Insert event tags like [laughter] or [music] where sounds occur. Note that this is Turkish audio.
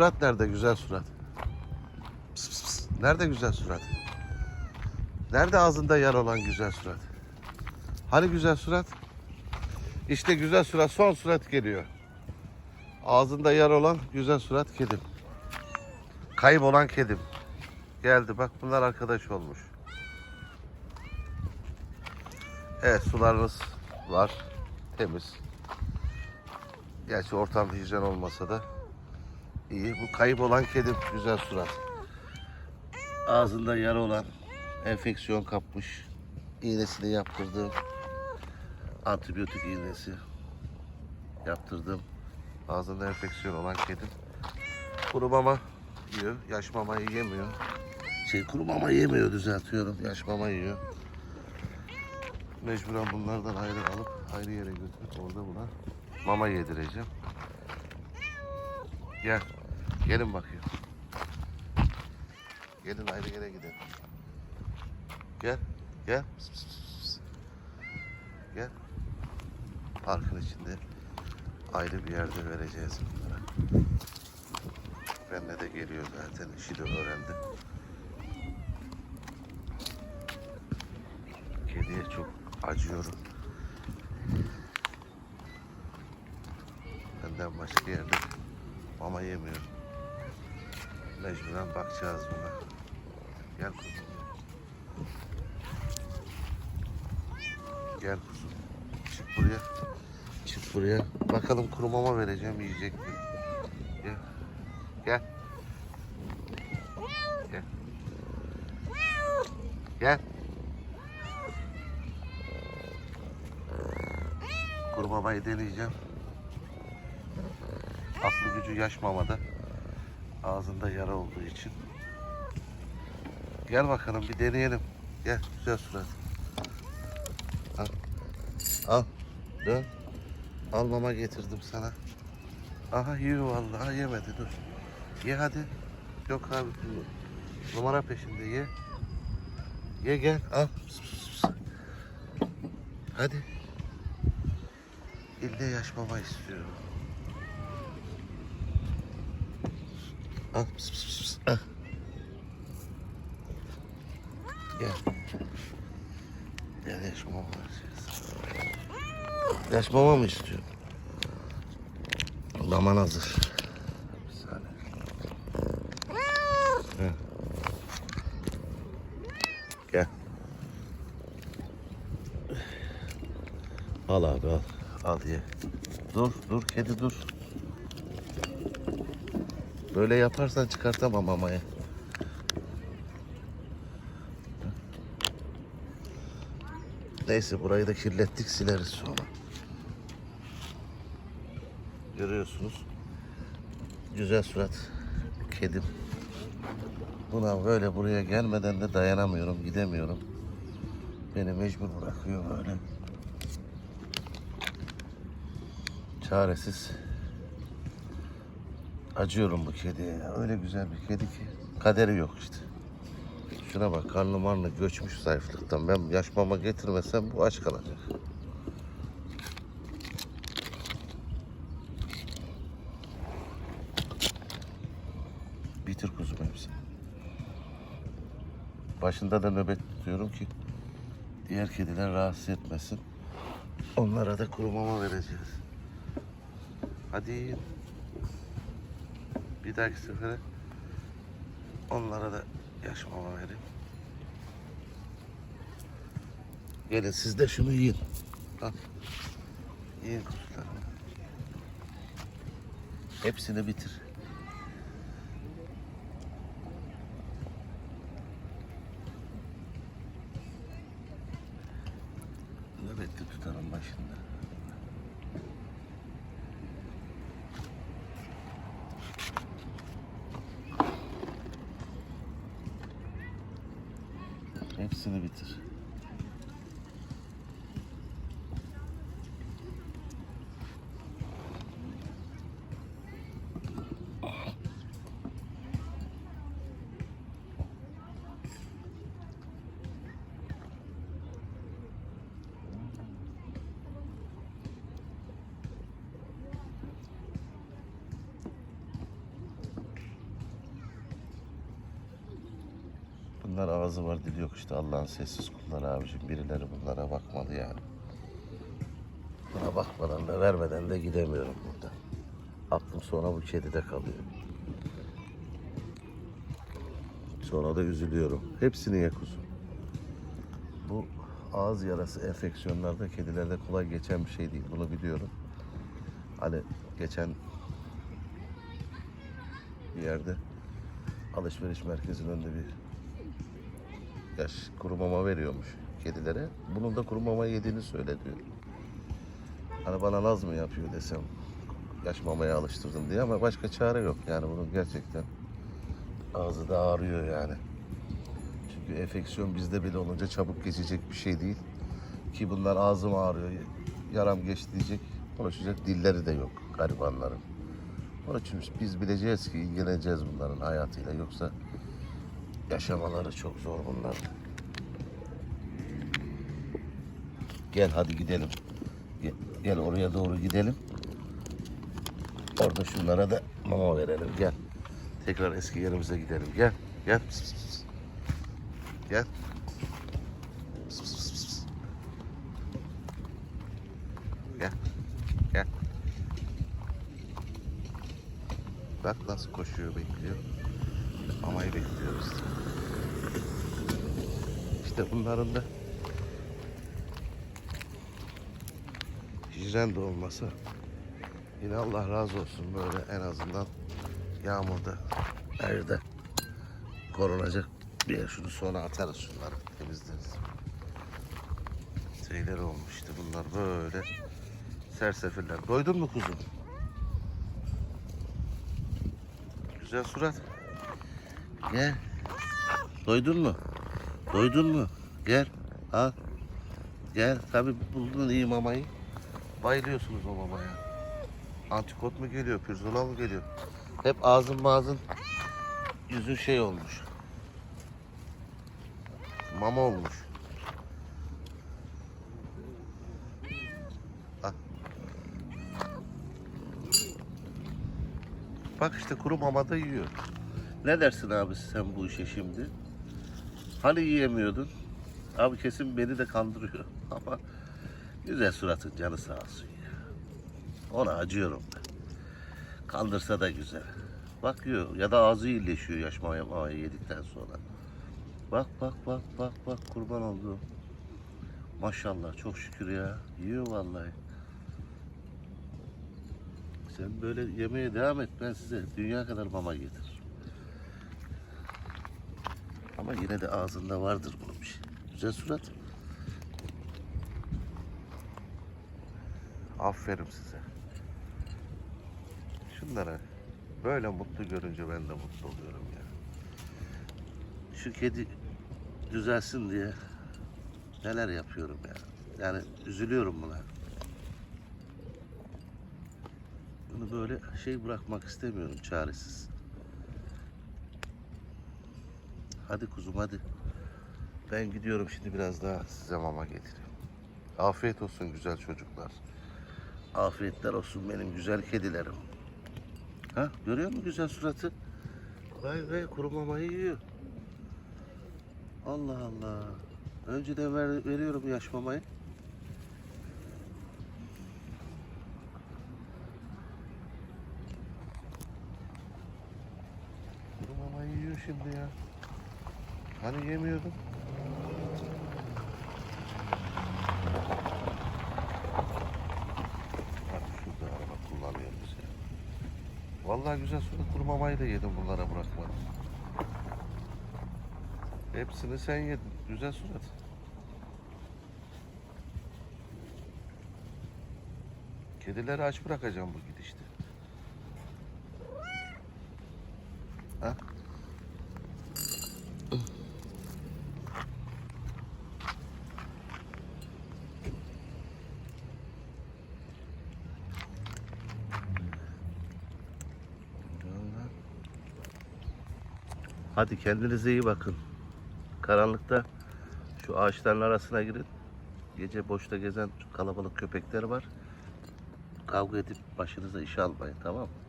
Surat nerede güzel surat? Pıs pıs pıs. Nerede güzel surat? Nerede ağzında yar olan güzel surat? Hani güzel surat? İşte güzel surat son surat geliyor. Ağzında yar olan güzel surat kedim. Kayıp olan kedim. Geldi bak bunlar arkadaş olmuş. Evet sularınız var. Temiz. Gerçi ortam hijyen olmasa da iyi. Bu kayıp olan kedim güzel surat. Ağzında yara olan enfeksiyon kapmış. İğnesini yaptırdım. Antibiyotik iğnesi yaptırdım. Ağzında enfeksiyon olan kedim. Kuru mama yiyor. Yaş mamayı yemiyor. Şey kuru mama yemiyor düzeltiyorum. Yaş mama yiyor. Mecburen bunlardan ayrı alıp ayrı yere götürüp orada buna mama yedireceğim. Gel. Gelin bakayım. Gelin ayrı yere gidelim. Gel. Gel. Gel. Parkın içinde ayrı bir yerde vereceğiz bunlara. Benle de geliyor zaten. işi de öğrendi. Kediye çok acıyorum. Benden başka yerde mama yemiyor. Mecburen bakacağız buna. Gel kuzum. Gel kuzum. Çık buraya. Çık buraya. Bakalım kuru mama vereceğim yiyecek mi? Gel. Gel. Gel. Gel. Kuru mamayı deneyeceğim. Aklı gücü yaş mamada. Ağzında yara olduğu için. Gel bakalım bir deneyelim. Gel güzel surat. Al. Al. Dön. Al mama getirdim sana. Aha yiyor vallahi yemedi dur. Ye hadi. Yok abi numara peşinde ye. Ye gel al. Hadi. İlle yaş mama istiyor. Al pıs pıs pıs. Al. Gel. Gel yaş mama vereceğiz. Yaş mama mı istiyor? Laman hazır. Gel. Al abi al. Al ye. Dur dur kedi dur. Böyle yaparsan çıkartamam mamaya. Neyse burayı da kirlettik sileriz sonra. Görüyorsunuz. Güzel surat. Kedim. Buna böyle buraya gelmeden de dayanamıyorum, gidemiyorum. Beni mecbur bırakıyor böyle. Çaresiz. Acıyorum bu kediye. Öyle güzel bir kedi ki. Kaderi yok işte. Şuna bak karnı marnı göçmüş zayıflıktan. Ben yaş mama getirmesem bu aç kalacak. Bitir kuzum hepsini. Başında da nöbet tutuyorum ki diğer kediler rahatsız etmesin. Onlara da kuru mama vereceğiz. Hadi. Bir dahaki sefere onlara da yaş mama verin. Gelin siz de şunu yiyin. Al. Yiyin kuzularım. Hepsini bitir. Nöbetli tutarım başında. Hepsini bitir. Bunlar ağzı var dili yok işte Allah'ın sessiz kulları abicim. Birileri bunlara bakmalı yani. Buna bakmadan da vermeden de gidemiyorum burada. Aklım sonra bu kedide kalıyor. Sonra da üzülüyorum. Hepsini ye kuzum. Bu ağız yarası enfeksiyonlarda kedilerde kolay geçen bir şey değil. Bunu biliyorum. Hani geçen bir yerde alışveriş merkezinin önünde bir yaş kuru mama veriyormuş kedilere. Bunun da kuru mama yediğini söyledi. Hani bana naz mı yapıyor desem yaş mamaya alıştırdım diye ama başka çare yok. Yani bunun gerçekten ağzı da ağrıyor yani. Çünkü enfeksiyon bizde bile olunca çabuk geçecek bir şey değil. Ki bunlar ağzım ağrıyor, yaram geçti diyecek, konuşacak dilleri de yok garibanların. Onun için biz bileceğiz ki ilgileneceğiz bunların hayatıyla yoksa yaşamaları çok zor bunlar. Gel hadi gidelim. Gel, gel oraya doğru gidelim. Orada şunlara da mama verelim gel. Tekrar eski yerimize gidelim. Gel. Gel. Gel. Gel. Gel. Bak nasıl koşuyor bekliyor. Mamayı bekliyoruz. İşte bunların da hijyen olması yine Allah razı olsun böyle en azından yağmurda evde korunacak bir. Şunu sonra atarız şunları temizleriz. Şeyler olmuştu bunlar böyle sersefiller. Doydun mu kuzum? Güzel surat. Gel. Doydun mu? Doydun mu? Gel. Al. Gel. Tabii buldun iyi mamayı. Bayılıyorsunuz o mamaya. Antikot mu geliyor, pirzola mı geliyor? Hep ağzın ağzın yüzün şey olmuş. Mama olmuş. Al. Bak işte kuru mama da yiyor. Ne dersin abi sen bu işe şimdi? Hani yiyemiyordun? Abi kesin beni de kandırıyor. [laughs] Ama güzel suratın canı sağ olsun ya. Ona acıyorum ben. Kandırsa da güzel. Bak yiyor ya da ağzı iyileşiyor yaş maya maya yedikten sonra. Bak bak bak bak bak kurban oldu. Maşallah çok şükür ya. Yiyor vallahi. Sen böyle yemeye devam et ben size dünya kadar mama getiririm. Ama yine de ağzında vardır bunun bir şey. Güzel surat. Aferin size. Şunlara böyle mutlu görünce ben de mutlu oluyorum ya. Şu kedi düzelsin diye neler yapıyorum ya. Yani üzülüyorum buna. Bunu böyle şey bırakmak istemiyorum çaresiz. Hadi kuzum hadi. Ben gidiyorum şimdi biraz daha size mama getireyim. Afiyet olsun güzel çocuklar. Afiyetler olsun benim güzel kedilerim. Ha görüyor musun güzel suratı? Vay vay kuru mamayı yiyor. Allah Allah. Önceden ver, veriyorum yaş mamayı. Kuru mamayı yiyor şimdi ya. Hani yemiyordum? Şurada araba kullanıyoruz ya. Vallahi güzel suda kuru mamayı da yedim bunlara bırakmadım. Hepsini sen yedin. Güzel surat. Kedileri aç bırakacağım bu gidişte. Ha? Hadi kendinize iyi bakın. Karanlıkta şu ağaçların arasına girin. Gece boşta gezen kalabalık köpekler var. Kavga edip başınıza iş almayın tamam mı?